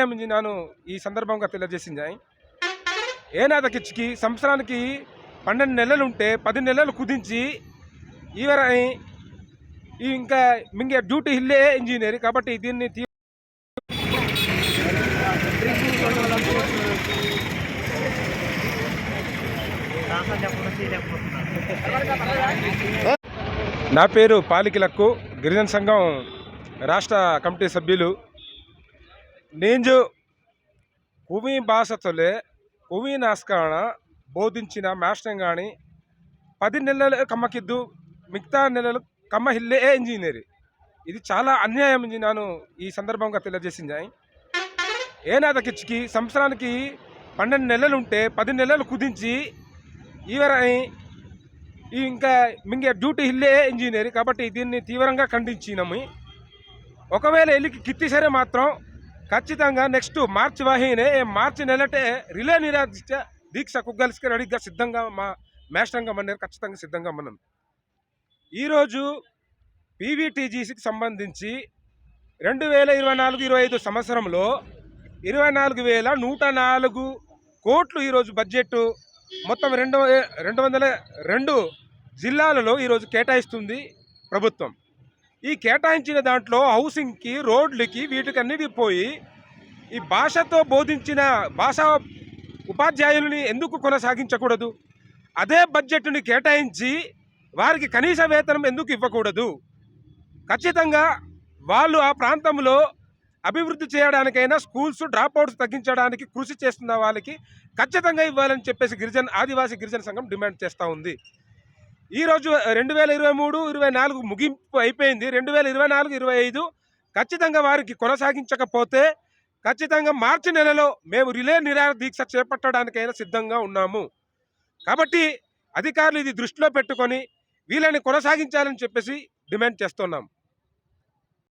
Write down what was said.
నేను ఈ సందర్భంగా తెలియజేసింది ఏనాదకిచ్చికి సంవత్సరానికి పన్నెండు నెలలు ఉంటే పది నెలలు కుదించి ఈవర ఇంకా మింగే డ్యూటీ హిల్లే ఇంజనీర్ కాబట్టి దీన్ని తీ- నా పేరు పాలికిలక్కు. గిరిజన సంఘం రాష్ట్ర కమిటీ సభ్యులు. నేను కువి భాషతోలే కువి నాస్కాణ బోధించిన మాస్టర్ కానీ పది నెలలు కమ్మకిద్దు మిగతా నెలలు కమ్మ హిల్లే ఇంజనీర్. ఇది చాలా అన్యాయం ఇది నేను ఈ సందర్భంగా తెలియజేసింది. ఏనాదకిచ్చికి సంవత్సరానికి పన్నెండు నెలలు ఉంటే పది నెలలు కుదించి ఈవరని ఇంకా మింగే డ్యూటీ హిల్లే ఇంజనీర్ కాబట్టి దీన్ని తీవ్రంగా ఖండించినాము. ఒకవేళ వెళ్ళికి కిత్తి సరే మాత్రం ఖచ్చితంగా నెక్స్ట్ మార్చి వాహినే మార్చి నెలటే రిలే నిరాదీక్ష దీక్ష కలిసి రెడీగా సిద్ధంగా మా మేష్టంగా మన్నారు ఖచ్చితంగా సిద్ధంగా మనం ఈరోజు పీవీటీజీసీకి సంబంధించి రెండు వేల ఇరవై నాలుగు ఇరవై ఐదు సంవత్సరంలో ఇరవై నాలుగు వేల నూట నాలుగు కోట్లు ఈరోజు బడ్జెట్ మొత్తం రెండు రెండు వందల రెండు జిల్లాలలో ఈరోజు కేటాయిస్తుంది ప్రభుత్వం. ఈ కేటాయించిన దాంట్లో హౌసింగ్కి రోడ్లకి వీటికన్నిటికి పోయి ఈ భాషతో బోధించిన భాషా ఉపాధ్యాయులని ఎందుకు కొనసాగించకూడదు? అదే బడ్జెట్ని కేటాయించి వారికి కనీస వేతనం ఎందుకు ఇవ్వకూడదు? ఖచ్చితంగా వాళ్ళు ఆ ప్రాంతంలో అభివృద్ధి చేయడానికైనా స్కూల్స్ డ్రాప్ అవుట్స్ తగ్గించడానికి కృషి చేస్తున్న వాళ్ళకి ఖచ్చితంగా ఇవ్వాలని చెప్పేసి గిరిజన ఆదివాసీ గిరిజన సంఘం డిమాండ్ చేస్తూ ఉంది. ఈరోజు రెండు వేల ఇరవై మూడు ఇరవై నాలుగు ముగింపు అయిపోయింది. రెండు వేల ఇరవై నాలుగు ఇరవై ఐదు ఖచ్చితంగా వారికి కొనసాగించకపోతే ఖచ్చితంగా మార్చి నెలలో మేము రిలే నిరాహార దీక్ష చేపట్టడానికైనా సిద్ధంగా ఉన్నాము. కాబట్టి అధికారులు ఇది దృష్టిలో పెట్టుకొని వీళ్ళని కొనసాగించాలని చెప్పేసి డిమాండ్ చేస్తున్నాం.